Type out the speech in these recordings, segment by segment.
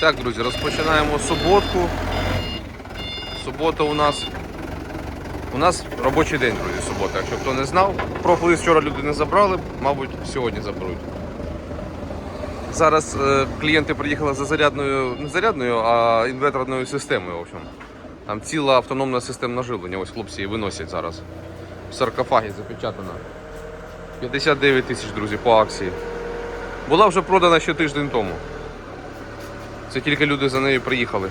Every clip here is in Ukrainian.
Так, друзі, розпочинаємо суботку. Субота у нас. У нас робочий день, друзі, субота. Якщо хто не знав, профили вчора люди не забрали, мабуть, сьогодні заберуть. Зараз е, клієнти приїхали за зарядною, не зарядною, а інверторною системою. В общем. Там ціла автономна система живлення. Ось хлопці виносять зараз. В саркофагі запечатана. 59 тисяч, друзі, по акції. Була вже продана ще тиждень тому. Це тільки люди за нею приїхали.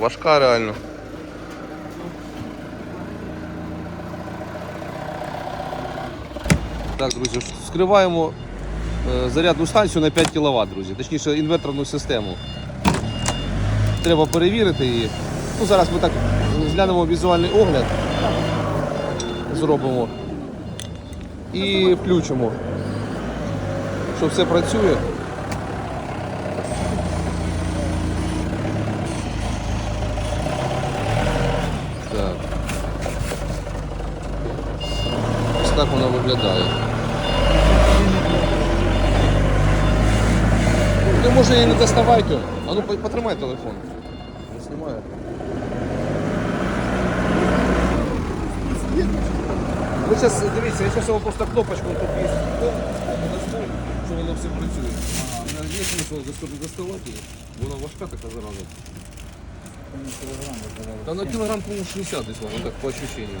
Важка реально. Так, друзі, вскриваємо е, зарядну станцію на 5 кВт, друзі. Точніше, інверторну систему. Треба перевірити її. Ну, зараз ми так зглянемо візуальний огляд. Зробимо. І включимо. Що все працює. виглядає. Не ну, може її не доставайте. А ну потримай телефон. Не знімає. Ви зараз дивіться, я зараз його просто кнопочку тут є. Що воно все працює. Є смисл доставати її. Вона важка така зараза. Та на кілограм, по-моєму, 60 десь вона, так по ощущенням.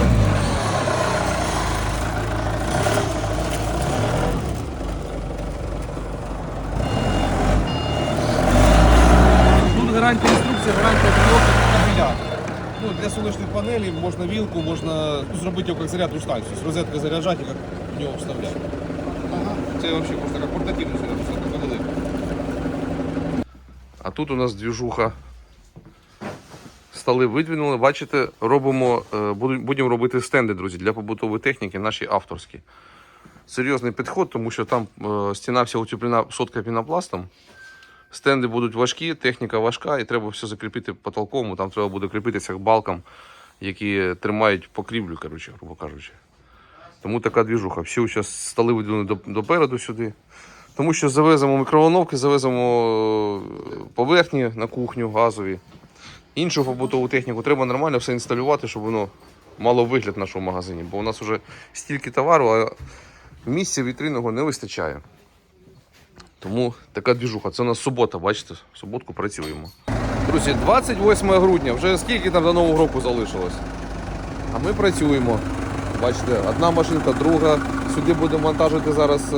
сонячних панелей можна вілку, можна ну, зробити його як зарядну станцію. З розетки заряджати, як в нього вставляти. Це взагалі просто така портативна зарядна станція, така велика. А тут у нас двіжуха. Столи видвинули, бачите, робимо, е, будемо робити стенди, друзі, для побутової техніки, наші авторські. Серйозний підход, тому що там е, стіна вся утеплена соткою пінопластом. Стенди будуть важкі, техніка важка, і треба все закріпити потолковому. Там треба буде кріпитися балкам, які тримають покрівлю, коротше, грубо кажучи. Тому така двіжуха. Всі зараз видвинуть до, допереду сюди. Тому що завеземо мікроволновки, завеземо е, поверхні на кухню газові. Іншу побутову техніку треба нормально все інсталювати, щоб воно мало вигляд в нашому магазині. Бо у нас вже стільки товару, а місця вітринного не вистачає. Тому така двіжуха. Це у нас субота, бачите, в суботку працюємо. Друзі, 28 грудня, вже скільки там до Нового року залишилось. А ми працюємо. Бачите, одна машинка, друга. Сюди будемо вантажити зараз е,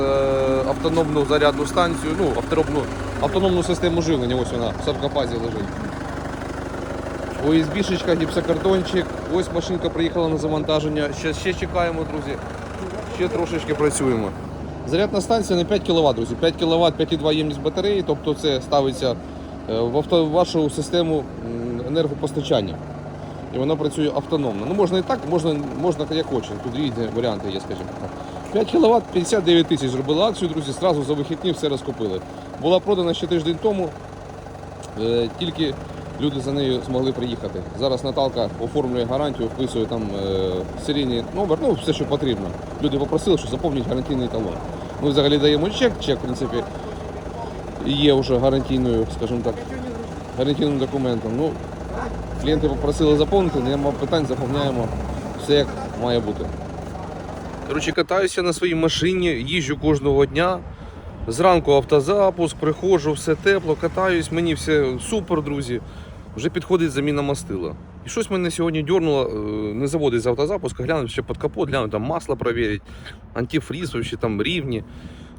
автономну зарядну станцію, ну, автономну, автономну систему живлення. Ось вона в саркофазі лежить. ОСБ-шечка, гіпсокартончик. Ось машинка приїхала на завантаження. Ще, ще чекаємо, друзі. Ще трошечки працюємо. Зарядна станція на 5 кВт, друзі. 5 кВт, 5,2 ємність батареї, тобто це ставиться е, в авто, в вашу систему енергопостачання. І вона працює автономно. Ну можна і так, можна, можна як хоче. Тут різні варіанти є, скажімо так. 5 кВт, 59 тисяч зробили акцію, друзі, зразу за вихідні все розкупили. Була продана ще тиждень тому, е, тільки люди за нею змогли приїхати. Зараз Наталка оформлює гарантію, вписує там е, серійний номер, ну все, що потрібно. Люди попросили, що заповніть гарантійний талон. Ми взагалі даємо чек, чек, в принципі, є вже гарантійною, скажімо так, гарантійним документом. Ну, Клієнти попросили заповнити, нема питань, заповняємо все як має бути. Коротше, катаюся на своїй машині, їжджу кожного дня. Зранку автозапуск, приходжу, все тепло, катаюсь, мені все супер, друзі. Вже підходить заміна мастила. І щось мене сьогодні дьорнуло, е, не заводить з автозапуска, глянути ще під капот, глянути там масло перевірити, антифріз, вообще, там рівні.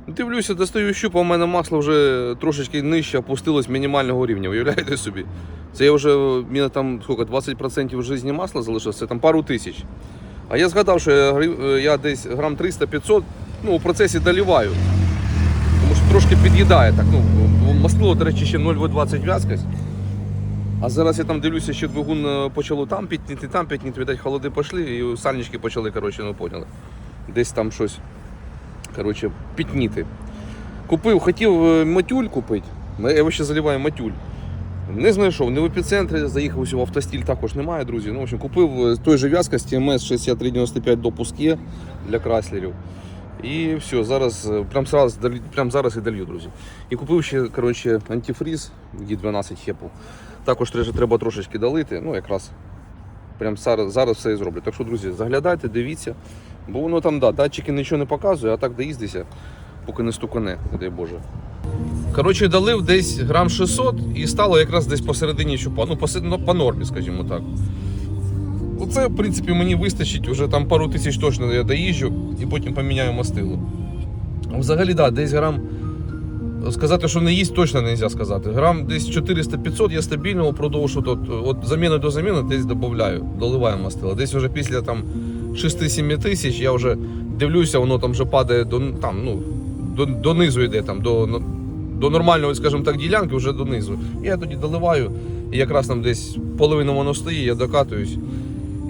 Дивлюся, достаю щупа, у мене масло вже трошечки нижче опустилось мінімального рівня. Уявляєте собі? Це я вже, мене там скільки, 20% в житті масла залишилось, це там пару тисяч. А я згадав, що я, е, я десь грам 300-500 ну, у процесі доліваю. Тому що трошки під'їдає так. Ну, масло, до речі, ще 0,20 в'язкость. А зараз я там дивлюся, що двигун е, почало там підніти, там підніти, видать, холоди пішли, і сальнички почали, коротше, ну поняли. Десь там щось коротше, підніти. Купив, хотів е, матюль купити. Я його ще заливаю матюль. Не знайшов, не в епіцентрі, заїхав в автостіль також немає, друзі. Ну, в общем, купив е, той же в'язкості МС 6395 допуск є для краслерів. І все, зараз, прям зараз, прям зараз і долью, друзі. І купив ще коротше, антифріз, ді 12 хепу. Також треба, трошечки долити. Ну, якраз прям зараз, зараз все і зроблю. Так що, друзі, заглядайте, дивіться. Бо воно там, да, датчики нічого не показує, а так доїздися, поки не стукане, не дай Боже. Коротше, долив десь грам 600 і стало якраз десь посередині щупа. Ну, посе- ну, по нормі, скажімо так. Оце, в принципі, мені вистачить, вже там пару тисяч точно я доїжджу і потім поміняю мастило. Взагалі, да, десь грам. Сказати, що не їсть, точно не можна сказати. Грам десь 400-500 я стабільно впродовж от, от, заміни до заміни десь додаю, доливаю мастило. Десь вже після там 6-7 тисяч я вже дивлюся, воно там вже падає до, там, ну, до, донизу йде, там, до, ну, до нормальної, скажімо так, ділянки вже донизу. Я тоді доливаю, і якраз там десь половина воно стоїть, я докатуюсь.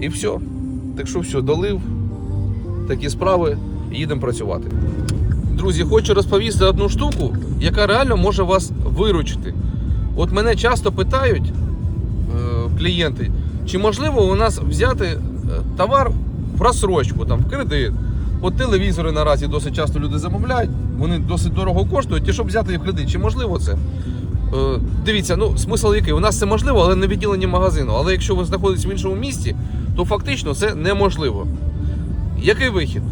І все. Так що все, долив, такі справи, їдемо працювати. Друзі, хочу розповісти одну штуку, яка реально може вас виручити. От мене часто питають е, клієнти, чи можливо у нас взяти е, товар в розсрочку, там, в кредит. От телевізори наразі досить часто люди замовляють, вони досить дорого коштують, і щоб взяти їх в кредит, чи можливо це? Е, дивіться, ну смисл який? У нас це можливо, але не відділенні магазину. Але якщо ви знаходитесь в іншому місті, то фактично це неможливо. Який вихід?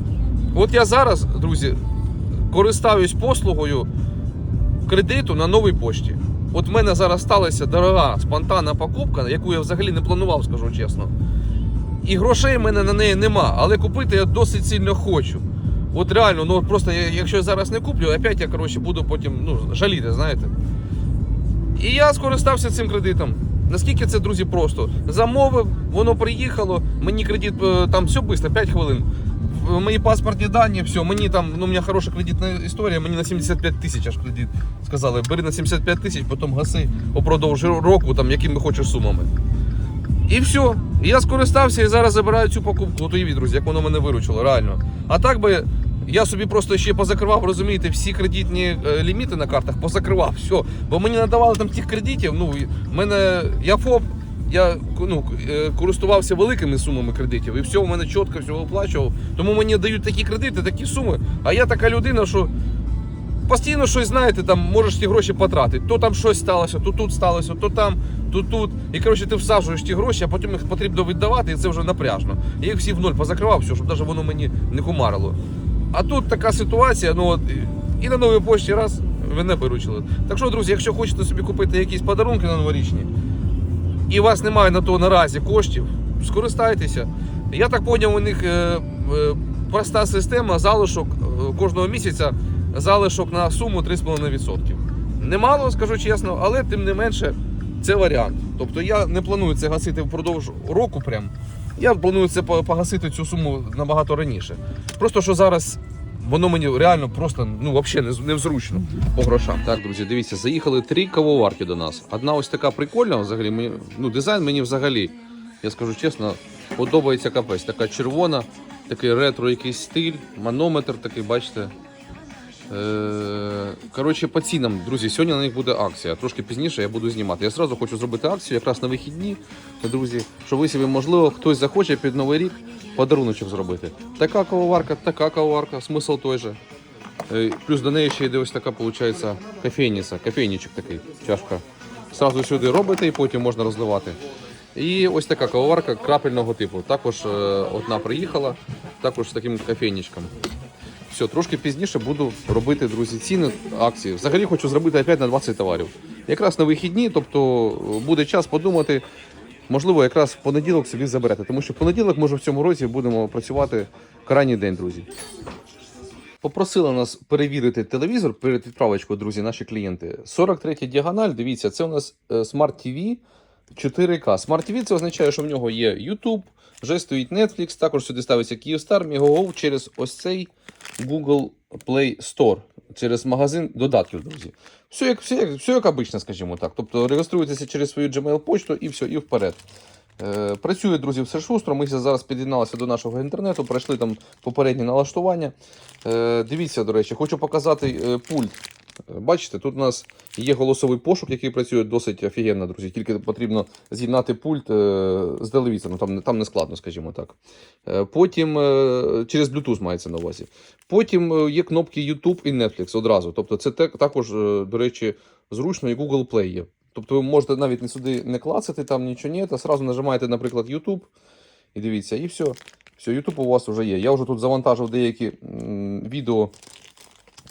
От я зараз, друзі, користаюсь послугою кредиту на новій пошті. От в мене зараз сталася дорога спонтанна покупка, яку я взагалі не планував, скажу чесно. І грошей в мене на неї нема, але купити я досить сильно хочу. От реально, ну просто якщо я зараз не куплю, опять я коротше, буду потім ну, жаліти, знаєте. І я скористався цим кредитом. Наскільки це, друзі, просто. Замовив, воно приїхало, мені кредит е, там все швидко, 5 хвилин. Мої паспортні дані, все, мені там, ну, у мене хороша кредитна історія, мені на 75 тисяч аж кредит сказали. Бери на 75 тисяч, потім гаси упродовж року, там, якими хочеш сумами. І все. Я скористався і зараз забираю цю покупку. От уявіть, друзі, як воно мене виручило, реально. А так би я собі просто ще позакривав, розумієте, всі кредитні е, ліміти на картах позакривав. Все. Бо мені надавали там тих кредитів. Ну, в мене я ФОП, я ну, е, користувався великими сумами кредитів, і все у мене чітко все оплачував. Тому мені дають такі кредити, такі суми. А я така людина, що постійно щось знаєте, там можеш ті гроші потратити. То там щось сталося, то тут сталося, то там, то тут. І коротше, ти всаджуєш ті гроші, а потім їх потрібно віддавати, і це вже напряжно. Я їх всі в ноль позакривав, все, щоб навіть воно мені не кумарило. А тут така ситуація, ну от і на новій пошті раз мене виручили. Так що, друзі, якщо хочете собі купити якісь подарунки на новорічні, і у вас немає на то наразі коштів, скористайтеся. Я так поняв, у них е, е, проста система залишок е, кожного місяця залишок на суму 3,5%. Немало, скажу чесно, але тим не менше це варіант. Тобто я не планую це гасити впродовж року. Прям. Я планую це погасити цю суму набагато раніше. Просто що зараз воно мені реально просто ну, взагалі не- невзручно по грошам. Так, друзі, дивіться, заїхали три кавоварки до нас. Одна ось така прикольна, взагалі, мені, ну, дизайн мені взагалі, я скажу чесно, подобається капець. Така червона, такий ретро якийсь стиль, манометр такий, бачите. Е, Коротше, по цінам, друзі, сьогодні на них буде акція. Трошки пізніше я буду знімати. Я одразу хочу зробити акцію якраз на вихідні, друзі, щоб ви собі, можливо, хтось захоче під Новий рік подаруночок зробити. Така кавоварка, така кавоварка, смисл той же. Е, Плюс до неї ще йде ось така, виходить, кофейниця, кофейничок такий, чашка. Сразу сюди робите і потім можна розливати. І ось така кавоварка крапельного типу. Також е, одна приїхала, також з таким кофейничком. Все, трошки пізніше буду робити, друзі, ціни акції. Взагалі хочу зробити опять на 20 товарів. Якраз на вихідні, тобто е, буде час подумати. Можливо, якраз в понеділок собі заберете. Тому що в понеділок, може, в цьому році будемо працювати крайній день, друзі. Попросили нас перевірити телевізор перед відправочкою, друзі, наші клієнти. 43 діагональ, дивіться, це у нас е, Smart TV 4К. Smart TV це означає, що в нього є YouTube, вже стоїть Netflix, також сюди ставиться Kyivstar, Megogo через ось цей Google Play Store, через магазин додатків, друзі. Все як, все, як, все як обично, скажімо так. Тобто реєструєтеся через свою Gmail почту і все, і вперед. Е, Працює, друзі, все шустро. Ми зараз під'єдналися до нашого інтернету, пройшли там попередні налаштування. Е, Дивіться, до речі, хочу показати е, пульт. Бачите, тут у нас є голосовий пошук, який працює досить офігенно, друзі. Тільки потрібно з'єднати пульт е, з телевізором, там, не- там не складно, скажімо так. Е, Потім е, через Bluetooth мається на увазі. Потім є кнопки YouTube і Netflix одразу. Тобто це також, до речі, зручно і Google Play є. Тобто ви можете навіть не сюди не клацати, там нічого ні, а сразу нажимаєте, наприклад, YouTube, і дивіться, і все. Все, YouTube у вас вже є. Я вже тут завантажив деякі відео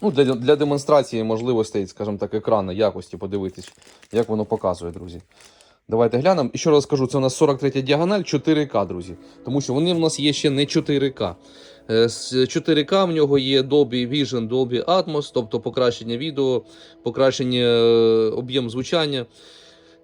ну, для, для демонстрації можливостей, скажімо так, екрану, якості подивитись, як воно показує, друзі. Давайте глянемо. І ще раз скажу, це у нас 43 діагональ 4К, друзі. Тому що вони в нас є ще не 4К. Е, З 4К в нього є Dolby Vision, Dolby Atmos, тобто покращення відео, покращення е, об'єм звучання.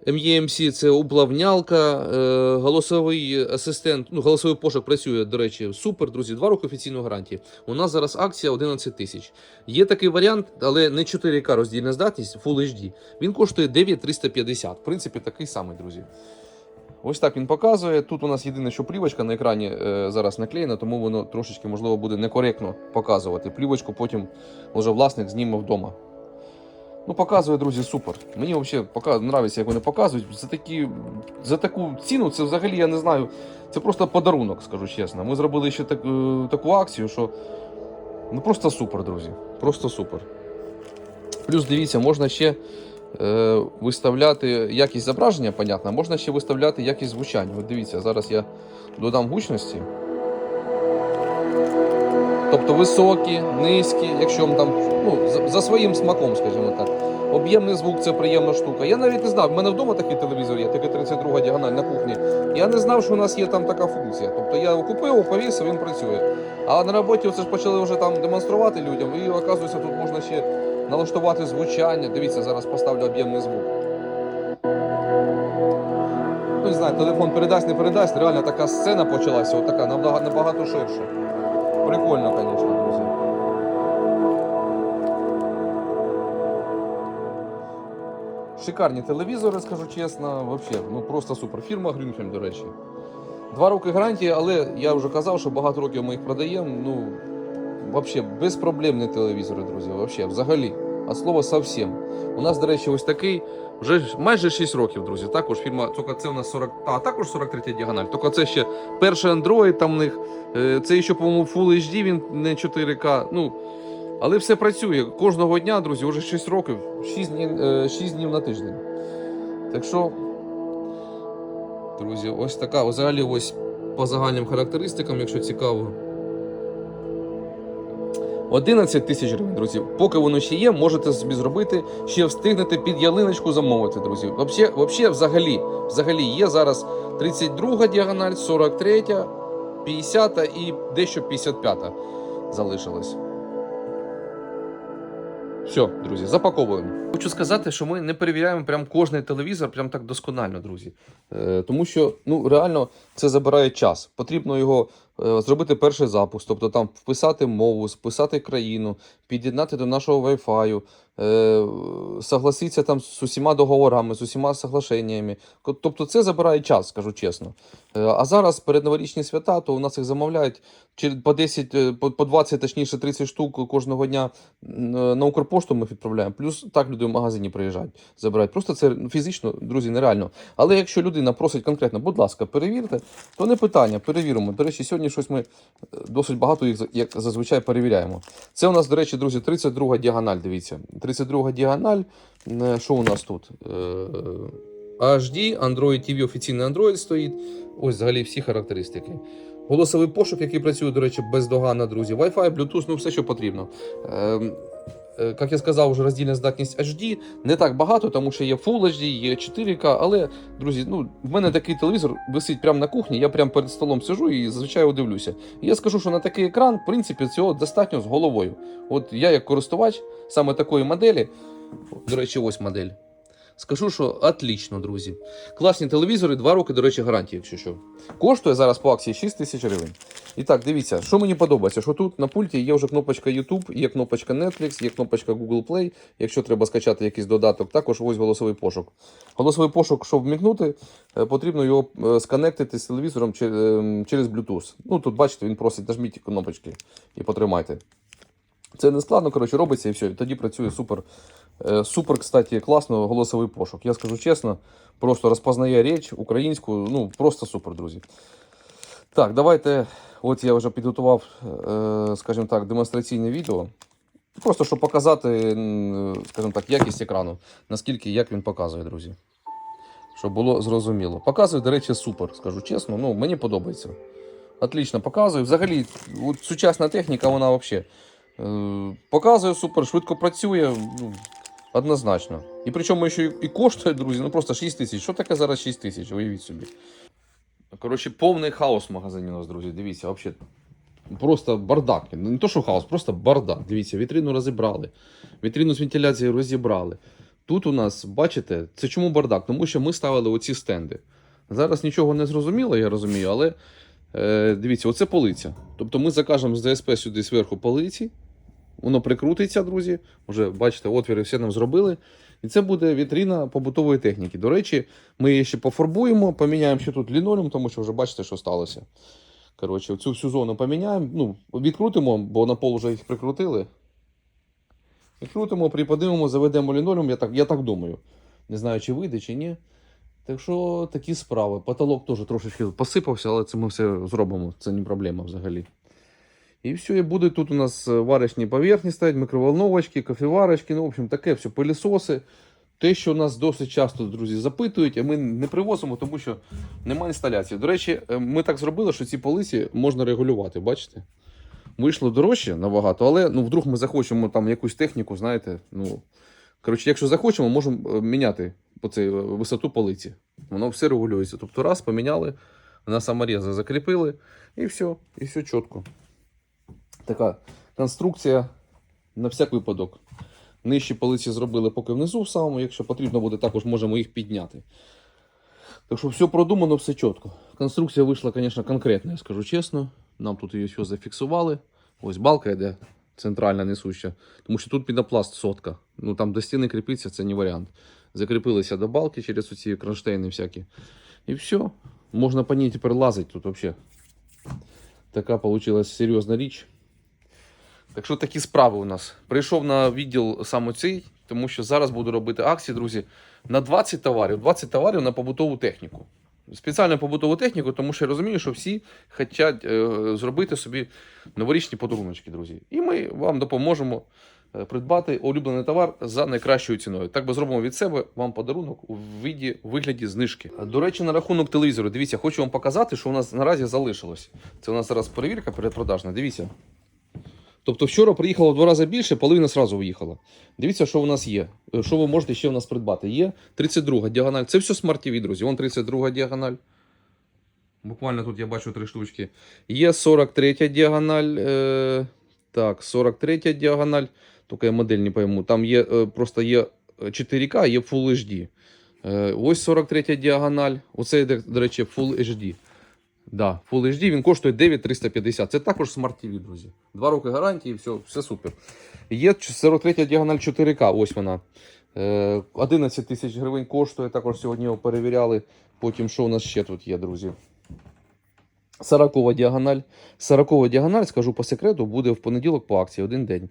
MEMC це уплавнялка, е, голосовий асистент, ну, голосовий пошук працює, до речі, супер, друзі. Два роки офіційної гарантії. У нас зараз акція 11 тисяч. Є такий варіант, але не 4К роздільна здатність, Full HD. Він коштує 9350. В принципі, такий самий, друзі. Ось так він показує. Тут у нас єдине, що плівочка на екрані е, зараз наклеєна, тому воно трошечки, можливо, буде некоректно показувати. Плівочку потім може власник зніме вдома. Ну, показує, друзі, супер. Мені взагалі подобається, як вони показують. За, такі... За таку ціну це взагалі, я не знаю, це просто подарунок, скажу чесно. Ми зробили ще так, е, таку акцію, що ну просто супер, друзі. Просто супер. Плюс дивіться, можна ще е, виставляти якість зображення, понятно, можна ще виставляти якість звучання. От дивіться, зараз я додам гучності. Тобто високі, низькі, якщо вам там ну, за, своїм смаком, скажімо так. Об'ємний звук це приємна штука. Я навіть не знав, в мене вдома такий телевізор є, такий 32 діагональ на кухні. Я не знав, що у нас є там така функція. Тобто я його купив, повісив, він працює. А на роботі це ж почали вже там демонструвати людям, і оказується, тут можна ще налаштувати звучання. Дивіться, зараз поставлю об'ємний звук. Ну, не знаю, телефон передасть, не передасть. Реально така сцена почалася, отака, набагато ширша. Прикольно, звісно, друзі. Шикарні телевізори, скажу чесно, вообще, ну просто супер. Фірма Грюнхельм, до речі. Два роки гарантії, але я вже казав, що багато років ми їх продаємо. Ну, вообще, безпроблемні телевізори, друзі. Вообще, взагалі. А слово совсем. У нас, до речі, ось такий вже майже 6 років, друзі. Також фірма, тільки це у нас 40, а також 43 діагональ. Тільки це ще перший Android там в них. Е, Це ще, по-моєму, Full HD, він не 4К. Ну, але все працює. Кожного дня, друзі, вже 6 років, 6 днів, е, 6 днів на тиждень. Так що, друзі, ось така. Взагалі, ось по загальним характеристикам, якщо цікаво. 11 тисяч гривень, друзі. Поки воно ще є, можете собі зробити, ще встигнете під ялиночку замовити, друзі. Вообще, вообще, взагалі, взагалі є зараз 32 діагональ, 43, 50 і дещо 55 залишилось. Все, друзі, запаковуємо. Хочу сказати, що ми не перевіряємо прям кожний телевізор прям так досконально, друзі. Е, тому що ну, реально це забирає час. Потрібно його зробити перший запуск, тобто там вписати мову, списати країну, під'єднати до нашого Wi-Fi, е, согласитися там з усіма договорами, з усіма соглашеннями. Тобто це забирає час, скажу чесно. Е, а зараз перед новорічні свята, то у нас їх замовляють по 10, е, по, по 20, точніше 30 штук кожного дня на Укрпошту ми відправляємо. Плюс так люди в магазині приїжджають, забирають. Просто це фізично, друзі, нереально. Але якщо людина просить конкретно, будь ласка, перевірте, то не питання, перевіримо. До речі, сьогодні щось ми досить багато їх, як зазвичай, перевіряємо. Це у нас, до речі, друзі, 32 діагональ. Дивіться. 32 діагональ. Е, Що у нас тут? Е, HD, Android TV, офіційний Android стоїть. Ось взагалі всі характеристики. Голосовий пошук, який працює, до речі, бездоганно, друзі. Wi-Fi, Bluetooth, ну все, що потрібно. Е, Як я сказав, вже роздільна здатність HD не так багато, тому що є Full HD, є 4К, але, друзі, ну, в мене такий телевізор висить прямо на кухні, я прямо перед столом сижу і зазвичай дивлюся. І я скажу, що на такий екран, в принципі, цього достатньо з головою. От я, як користувач саме такої моделі, до речі, ось модель. Скажу, що отлично, друзі. Класні телевізори, 2 роки, до речі, гарантії, якщо що. Коштує зараз по акції 6 тисяч гривень. І так, дивіться, що мені подобається, що тут на пульті є вже кнопочка YouTube, є кнопочка Netflix, є кнопочка Google Play, якщо треба скачати якийсь додаток, також ось голосовий пошук. Голосовий пошук, щоб вмікнути, е, потрібно його е, сконектити з телевізором ем, через Bluetooth. Ну тут бачите, він просить, нажміть кнопочки і потримайте. Це не складно, коротше, робиться і все. І тоді працює супер. Е, Супер, кстати, класно голосовий пошук. Я скажу чесно, просто розпознає річ українську, ну просто супер, друзі. Так, давайте. От я вже підготував, е, скажімо так, демонстраційне відео. Просто щоб показати, скажімо так, якість екрану, наскільки як він показує, друзі. Щоб було зрозуміло. Показує, до речі, супер, скажу чесно. Ну, мені подобається. Отлично показує. Взагалі, от сучасна техніка, вона взагалі показує супер, швидко працює. Ну, однозначно. І причому ще і коштує, друзі, ну просто 6 тисяч. Що таке зараз 6 тисяч? Уявіть собі. Коротше, повний хаос в магазині у нас, друзі. Дивіться, взагалі. Просто бардак. Не то, що хаос, просто бардак. Дивіться, вітрину розібрали. Вітрину з вентиляцією розібрали. Тут у нас, бачите, це чому бардак? Тому що ми ставили оці стенди. Зараз нічого не зрозуміло, я розумію, але е, дивіться, оце полиця. Тобто ми закажемо з ДСП сюди зверху полиці, воно прикрутиться, друзі. Вже бачите, отвіри всі нам зробили. І це буде вітрина побутової техніки. До речі, ми її ще пофарбуємо, поміняємо ще тут лінолеум, тому що вже бачите, що сталося. Коротше, цю всю зону поміняємо. Ну, відкрутимо, бо на пол вже їх прикрутили. Відкрутимо, приподимемо, заведемо лінолеум, я так, я так думаю. Не знаю, чи вийде, чи ні. Так що такі справи. Потолок теж трошечки посипався, але це ми все зробимо. Це не проблема взагалі. І все, і буде тут у нас е, варочні поверхні стоять, микроволновочки, кофеварочки, ну, в общем, таке все, пилісоси. Те, що нас досить часто, друзі, запитують, а ми не привозимо, тому що немає інсталяції. До речі, е, ми так зробили, що ці полиці можна регулювати, бачите? Вийшло дорожче набагато, але ну, вдруг ми захочемо там якусь техніку, знаєте. ну, Коротше, якщо захочемо, можемо е, міняти по цей, висоту полиці. Воно все регулюється. Тобто раз поміняли, на саморези закріпили, і все, і все чітко. Така конструкція на всяк випадок. Нижчі полиці зробили поки внизу в самому, якщо потрібно буде, також можемо їх підняти. Так що все продумано, все чітко. Конструкція вийшла, звісно, конкретна, я скажу чесно. Нам тут її все зафіксували. Ось балка йде центральна несуща. Тому що тут пінопласт сотка. Ну там до стіни кріпиться, це не варіант. Закріпилися до балки через оці кронштейни всякі. І все. Можна по ній тепер лазити тут взагалі. Така вийшла серйозна річ. Так що такі справи у нас. Прийшов на відділ саме цей, тому що зараз буду робити акції, друзі, на 20 товарів. 20 товарів на побутову техніку. Спеціально побутову техніку, тому що я розумію, що всі хочуть е, зробити собі новорічні подаруночки, друзі. І ми вам допоможемо е, придбати улюблений товар за найкращою ціною. Так би зробимо від себе вам подарунок у віді, вигляді знижки. До речі, на рахунок телевізору. Дивіться, хочу вам показати, що у нас наразі залишилось. Це у нас зараз перевірка передпродажна. Дивіться. Тобто вчора приїхало в два рази більше, половина сразу виїхала. Дивіться, що у нас є. Е, Що ви можете ще у нас придбати? Є 32 діагональ. Це все Smart TV, друзі. Вон 32 діагональ. Буквально тут я бачу три штучки. Є 43 діагональ. Е, так, 43 діагональ. Тільки я модель не пойму. Там є е, просто є 4К, є Full HD. Е, ось 43 діагональ. Оце, до речі, Full HD. Да, Full HD він коштує 9350. Це також Smart TV, друзі. Два роки гарантії, все, все супер. Є 43 діагональ 4К, ось вона. Е, 11 тисяч гривень коштує, також сьогодні його перевіряли. Потім що у нас ще тут є, друзі? 40 діагональ. 40 діагональ, скажу по секрету, буде в понеділок по акції один день.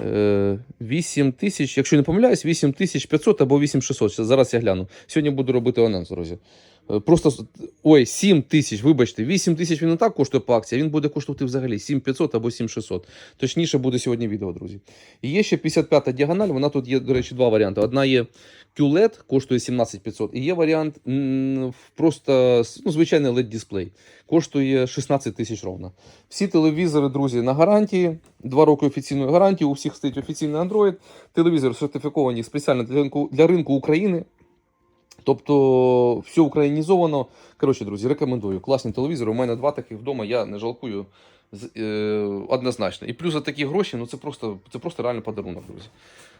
Е, 8 тисяч, якщо не помиляюсь, 8500 або 8600. Зараз я гляну. Сьогодні буду робити анонс, друзі. Е, Просто ой, 7 тисяч, вибачте, 8 тисяч він і так коштує по акції, він буде коштувати взагалі 7500 або 7600. Точніше буде сьогодні відео, друзі. І є ще 55-та діагональ, вона тут є, до речі, два варіанти. Одна є QLED, коштує 17500, і є варіант просто ну, звичайний LED-дисплей. Коштує 16 тисяч ровно. Всі телевізори, друзі, на гарантії. Два роки офіційної гарантії. У всіх стоїть офіційний Android. Телевізори сертифіковані спеціально для ринку, для ринку України. Тобто все українізовано. Коротше, друзі, рекомендую. Класні телевізори. У мене два таких вдома, я не жалкую однозначно. І плюс за такі гроші, ну це просто, це просто реально подарунок, друзі.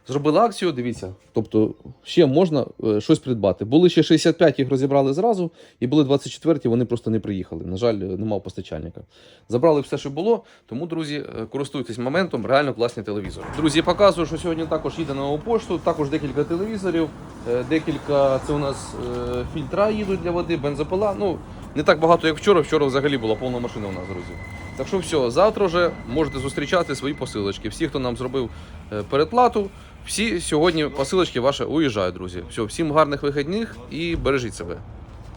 Зробили акцію, дивіться. Тобто ще можна е, щось придбати. Були ще 65, їх розібрали зразу, і були 24, вони просто не приїхали. На жаль, немає постачальника. Забрали все, що було. Тому, друзі, е, користуйтесь моментом, реально класні телевізори. Друзі, показую, що сьогодні також їде на нову пошту, також декілька телевізорів, е, декілька це у нас е, фільтра їдуть для води, бензопила. Ну, Не так багато, як вчора. Вчора взагалі була повна машина у нас, друзі. Так що все, завтра вже можете зустрічати свої посилочки. Всі, хто нам зробив е, передплату, всі сьогодні посилочки ваші уїжджають, друзі. Все, всім гарних вихідних і бережіть себе.